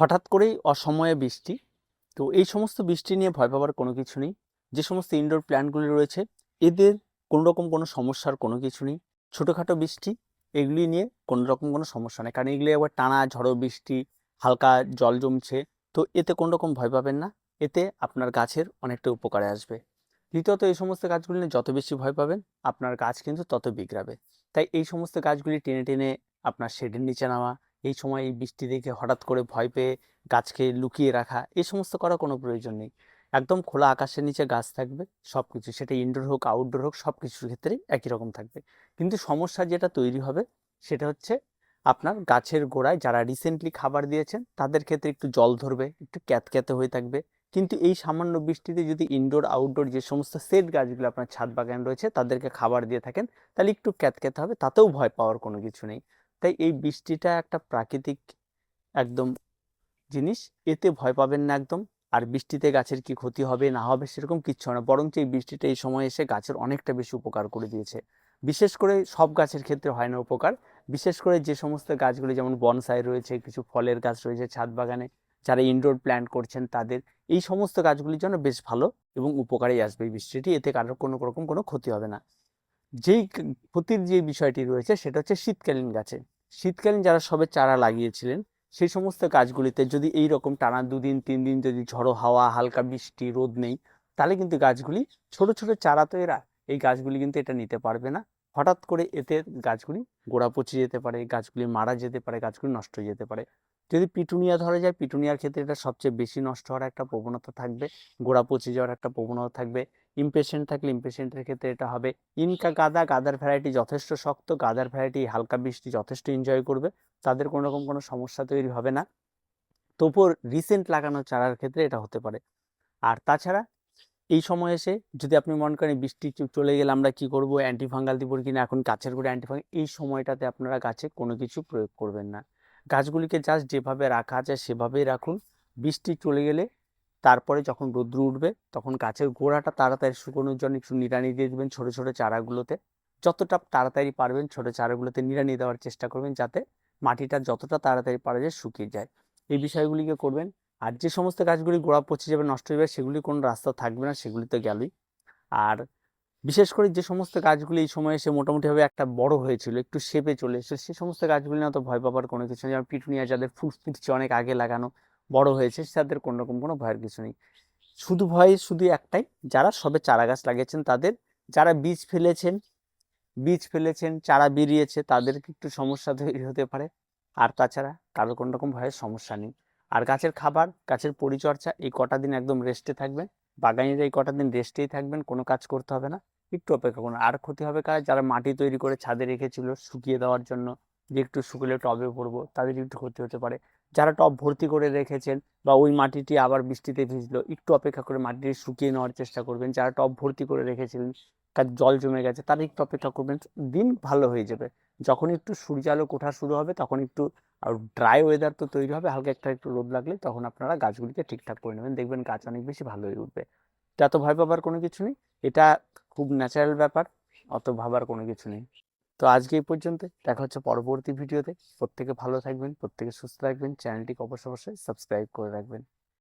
হঠাৎ করেই অসময়ে বৃষ্টি। তো এই সমস্ত বৃষ্টি নিয়ে ভয় পাবার কোনো কিছু নেই। যে সমস্ত ইনডোর প্ল্যান্টগুলি রয়েছে, এদের কোনো রকম কোনো সমস্যার কোনো কিছু নেই। ছোটোখাটো বৃষ্টি, এগুলি নিয়ে কোনো রকম কোনো সমস্যা নেই। কারণ এগুলি একবার টানা ঝড়ো বৃষ্টি, হালকা জল জমছে। তো এতে কোনো রকম ভয় পাবেন না। এতে আপনার গাছের অনেকটা উপকারে আসবে। দ্বিতীয়ত, এই সমস্ত গাছগুলি নিয়ে যত বেশি ভয় পাবেন, আপনার গাছ কিন্তু তত বিগড়াবে। তাই এই সমস্ত গাছগুলি টেনে টেনে আপনার শেডের নিচে নামা এই সময় এই বৃষ্টি দেখে হঠাৎ করে ভয় পেয়ে গাছকে লুকিয়ে রাখা, এই সমস্ত করার কোনো প্রয়োজন নেই। একদম খোলা আকাশের নিচে গাছ থাকবে সব কিছু সেটা ইনডোর হোক আউটডোর হোক সব কিছুর ক্ষেত্রেই একই রকম থাকবে। কিন্তু সমস্যা যেটা তৈরি হবে সেটা হচ্ছে আপনার গাছের গোড়ায় যারা রিসেন্টলি খাবার দিয়েছেন, তাদের ক্ষেত্রে একটু জল ধরবে, একটু ক্যাতক্যাতে হয়ে থাকবে। কিন্তু এই সামান্য বৃষ্টিতে যদি ইনডোর আউটডোর যে সমস্ত সেট গাছগুলো আপনার ছাদ বাগান রয়েছে, তাদেরকে খাবার দিয়ে থাকেন, তাহলে একটু ক্যাতক্যাতে হবে, তাতেও ভয় পাওয়ার কোনো কিছু নেই। তাই এই বৃষ্টিটা একটা প্রাকৃতিক একদম জিনিস। এতে ভয় পাবেন না একদম। আর বৃষ্টিতে গাছের কি ক্ষতি হবে, না হবে সেরকম কিচ্ছু না। বরঞ্চ এই বৃষ্টিটা এই সময় এসে গাছের অনেকটা বেশি উপকার করে দিয়েছে। বিশেষ করে সব গাছের ক্ষেত্রে হয় না উপকার। বিশেষ করে যে সমস্ত গাছগুলি যেমন বনসাই রয়েছে, কিছু ফলের গাছ রয়েছে ছাদ বাগানে, যারা ইনডোর প্ল্যান্ট করছেন তাদের, এই সমস্ত গাছগুলির জন্য বেশ ভালো এবং উপকারেই আসবে এই বৃষ্টিটি। এতে কারোর কোনো রকম কোনো ক্ষতি হবে না। যেই ক্ষতির যে বিষয়টি রয়েছে সেটা হচ্ছে শীতকালীন গাছে। শীতকালীন যারা সবে চারা লাগিয়েছিলেন, সেই সমস্ত গাছগুলিতে যদি এই রকম টানা দুদিন, তিন দিন যদি ঝড়ো হাওয়া, হালকা বৃষ্টি, রোদ নেই, তাহলে কিন্তু গাছগুলি ছোট ছোট চারা তো এরা, এই গাছগুলি কিন্তু এটা নিতে পারবে না। হঠাৎ করে এতে গাছগুলি গোড়া পচে যেতে পারে, গাছগুলি মারা যেতে পারে, গাছগুলি নষ্ট হয়ে যেতে পারে। যদি পিটুনিয়া ধরা যায়, পিটুনিয়ার ক্ষেত্রে এটা সবচেয়ে বেশি নষ্ট হওয়ার একটা প্রবণতা থাকবে, গোড়া পচে যাওয়ার একটা প্রবণতা থাকবে। ইমপেশেন্ট থাকলে ইমপেশেন্টের ক্ষেত্রে এটা হবে। ইনকা গাদা গাদার ভ্যারাইটি যথেষ্ট শক্ত গাদার ভ্যারাইটি হালকা বৃষ্টি যথেষ্ট এনজয় করবে তাদের কোনো রকম কোনো সমস্যা তৈরি হবে না। তবুও রিসেন্ট লাগানো চারার ক্ষেত্রে এটা হতে পারে। আর তাছাড়া এই সময় এসে যদি আপনি মনে করেন বৃষ্টি চলে গেলে আমরা কি করব অ্যান্টিফাঙ্গাল দিব কিনা এখন গাছের গোড়ে অ্যান্টিফাঙ্গাল এই সময়টাতে আপনারা গাছে কোনো কিছু প্রয়োগ করবেন না। গাছগুলিকে জাস্ট যেভাবে রাখা আছে সেভাবেই রাখুন। বৃষ্টি চলে গেলে তারপরে যখন রৌদ্র উঠবে, তখন গাছের গোড়াটা তাড়াতাড়ি শুকোনোর জন্য একটু নিড়ানি দিয়ে দেবেন ছোটো ছোটো চারাগুলোতে। যতটা তাড়াতাড়ি পারবেন ছোটো চারাগুলোতে নিড়ানি দেওয়ার চেষ্টা করবেন যাতে মাটিটা যতটা তাড়াতাড়ি পারা যায় শুকিয়ে যায়। এই বিষয়গুলিকে করবেন। আর যে সমস্ত গাছগুলি গোড়া পচে যাবে, নষ্ট হয়ে যাবে, সেগুলি কোনো রাস্তা থাকবে না, সেগুলি তো গেলই। আর বিশেষ করে যে সমস্ত গাছগুলি এই সময় এসে মোটামুটিভাবে একটা বড় হয়েছিল, একটু শেপে চলে এসেছে, সে সমস্ত গাছগুলি না তো ভয় পাবার কোনো কিছু যেমন পিটুনিয়া যাদের ফুল ফুটছে, অনেক আগে লাগানো বড় হয়েছে, তাদের কোনো রকম কোনো ভয়ের কিছু নেই। শুধু ভয়, শুধু একটাই, যারা সবে চারা গাছ লাগিয়েছেন তাদের, যারা বীজ ফেলেছেন বীজ ফেলেছেন, চারা বেরিয়েছে তাদের একটু সমস্যা তৈরি হতে পারে। আর তাছাড়া কারও কোনো রকম ভয়ের সমস্যা নেই। আর গাছের খাবার, গাছের পরিচর্যা এই কটা দিন একদম রেস্টে থাকবেন। বাগানিরা এই কটা দিন রেস্টেই থাকবেন, কোনো কাজ করতে হবে না। একটু অপেক্ষা করুন। আর ক্ষতি হবে কার? যারা মাটি তৈরি করে ছাদে রেখেছিল, শুকিয়ে দেওয়ার জন্য। যে একটু শুকলে টবে পড়ব তাদের একটু ক্ষতি হতে পারে। যারা টব ভর্তি করে রেখেছেন বা ওই মাটিটি আবার বৃষ্টিতে ভিজলো, একটু অপেক্ষা করে মাটিটি শুকিয়ে নেওয়ার চেষ্টা করবেন। যারা টব ভর্তি করে রেখেছিলেন, তার জল জমে গেছে, তারা একটু অপেক্ষা করবেন, দিন ভালো হয়ে যাবে। যখন একটু সূর্যালোক ওঠা শুরু হবে, তখন একটু আর ড্রাই ওয়েদার তো তৈরি হবে, হালকা একটা একটু রোদ লাগলে তখন আপনারা গাছগুলিকে ঠিকঠাক করে নেবেন, দেখবেন গাছ অনেক বেশি ভালো হয়ে উঠবে। এটা এত ভয় পাবার কোনো কিছু নেই, এটা খুব ন্যাচারাল ব্যাপার, অত ভাবার কোনো কিছু নেই। তো আজকে এই পর্যন্ত। দেখা হচ্ছে পরবর্তী ভিডিওতে। প্রত্যেকে ভালো থাকবেন, প্রত্যেকে সুস্থ থাকবেন। চ্যানেলটিকে অবশ্যই অবশ্যই সাবস্ক্রাইব করে রাখবেন।